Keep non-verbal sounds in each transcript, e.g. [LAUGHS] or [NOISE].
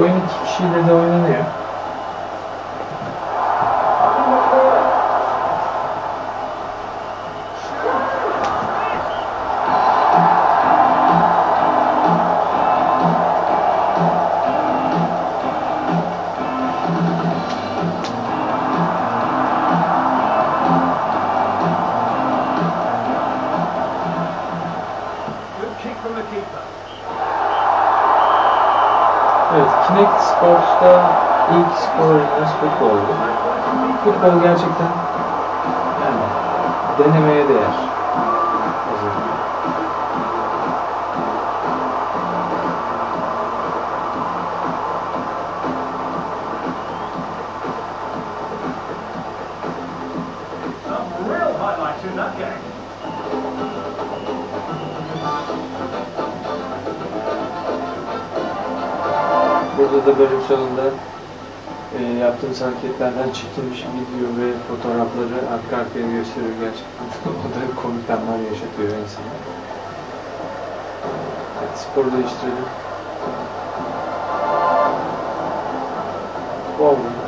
Oyun iki kişiyle de oynanıyor. Kinect Sports'ta ilk spor oyunumuz futboldu. Futbol gerçekten yani denemeye değer. Burada da bölüm sonunda e, yaptığımız hareketlerden çekilmiş video ve fotoğrafları arka arkaya gösteriyor gerçekten. [LAUGHS] o da komik anlar yaşatıyor insana. Evet, sporu değiştirelim. Wow.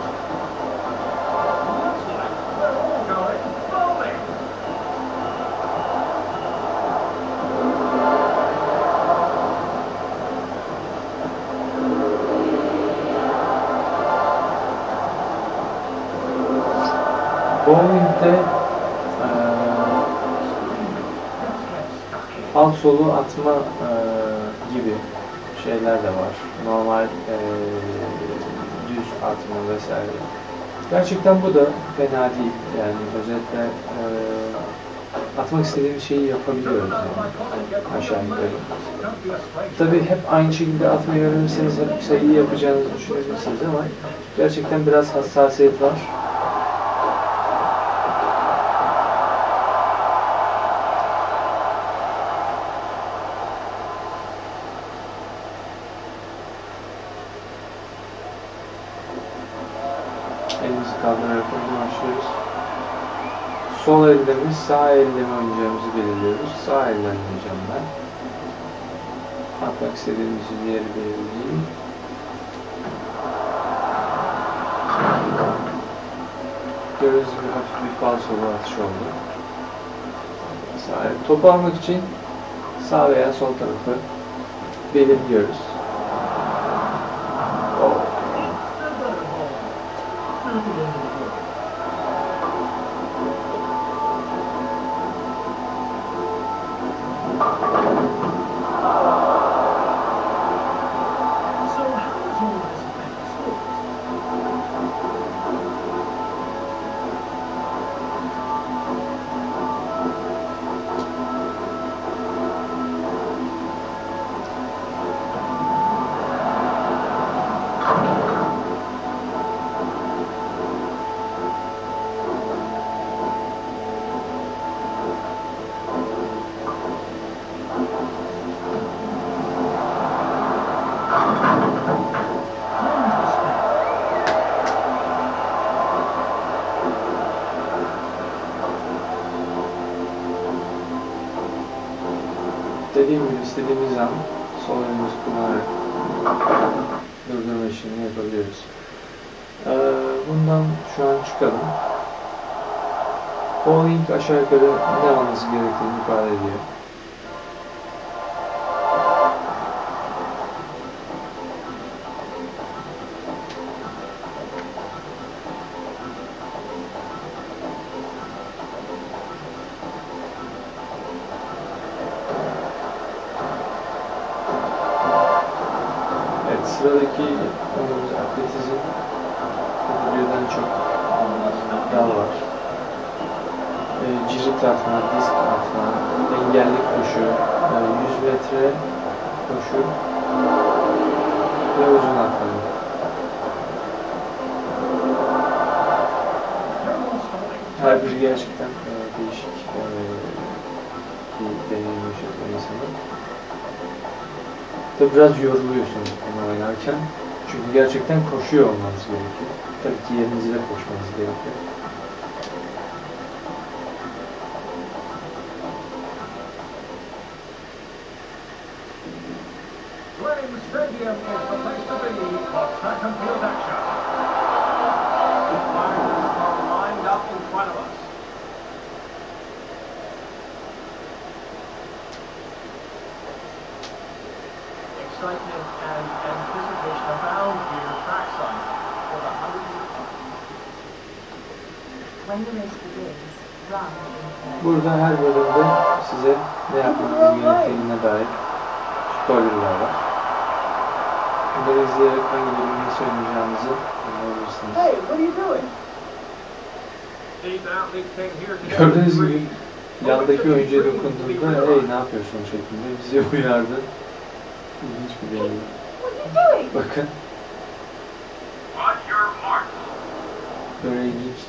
Bowling'de e, falsolu atma e, gibi şeyler de var. Normal e, düz atma vesaire. Gerçekten bu da fena değil. Yani özetle e, atmak istediğimiz şeyi yapabiliyoruz yani. Aşağı yukarı. Tabii hep aynı şekilde atmayı öğrenirseniz hep sayıyı yapacağınızı düşünebilirsiniz ama gerçekten biraz hassasiyet var. Elimizi kaldırarak oyuna başlıyoruz. Sol elde mi, sağ elde mi oynayacağımızı belirliyoruz. Sağ elden oynayacağım ben. Atmak istediğimiz yeri belirleyeyim. Gördüğünüz gibi hafif bir falsolu atış oldu. Sağ. Topu almak için sağ veya sol tarafı belirliyoruz. Dediğim gibi istediğimiz an sol elimizi kullanarak durdurma işlemini yapabiliyoruz. Ee, bundan şu an çıkalım. Bowling aşağı yukarı ne olması gerektiğini ifade ediyor. Evet, sıradaki konumuz atletizm. Birden çok dal var. E, cirit atma, disk atma, engelli koşu, e, 100 metre koşu ve uzun atlama. Her biri gerçekten e, değişik e, bir deneyim yaşatıyor insana. Tabi biraz yoruluyorsunuz bunu oynarken. Çünkü gerçekten koşuyor olmanız gerekiyor. Tabii ki yerinizde koşmanız gerekiyor. Flames Stadium is the place to be for complete Burada her bölümde size ne yapmanız gerektiğine dair tutorial'lar var. Bunları izleyerek hangi bölümü nasıl oynayacağınızı anlayabilirsiniz. Hey, what are you doing? Gördüğünüz gibi yandaki oyuncuya dokunduğunda hey ne yapıyorsun şeklinde bizi uyardı. İlginç bir deneyim. What are you doing? Bakın böyle ilginç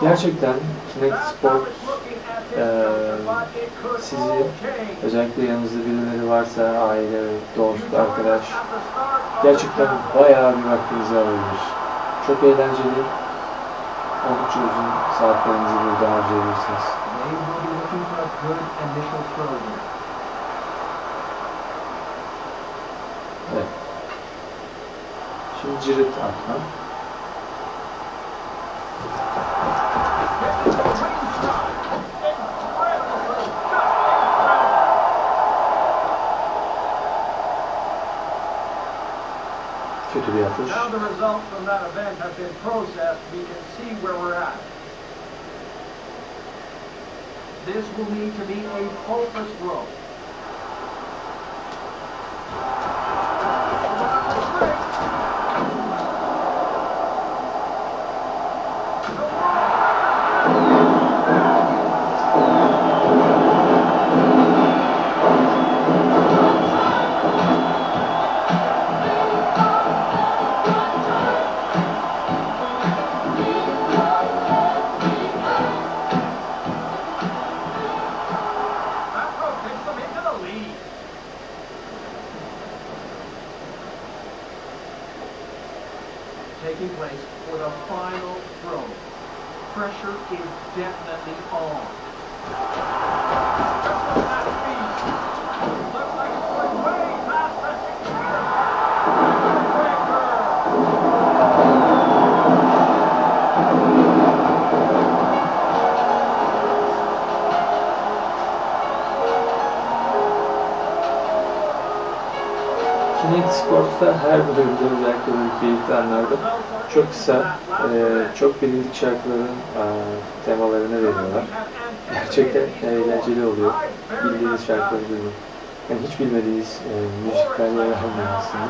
Gerçekten Kinect Sport sizi özellikle yanınızda birileri varsa aile, dost, arkadaş gerçekten bayağı bir vaktinizi alabilir. Çok eğlenceli. Oldukça uzun saatlerinizi burada harcayabilirsiniz. Evet. Şimdi cirit atma. Now the results from that event have been processed. We can see where we're at. This will need to be a hopeless throw. Taking place for the final throw. Pressure is definitely on. Sports'ta her bölümde özellikle böyle keyifli anlarda çok kısa, e, çok bilindik şarkıların e, temalarını veriyorlar. Gerçekten eğlenceli oluyor. Bildiğiniz şarkıları duymak. Yani hiç bilmediğiniz e, müzikler yer almıyor aslında.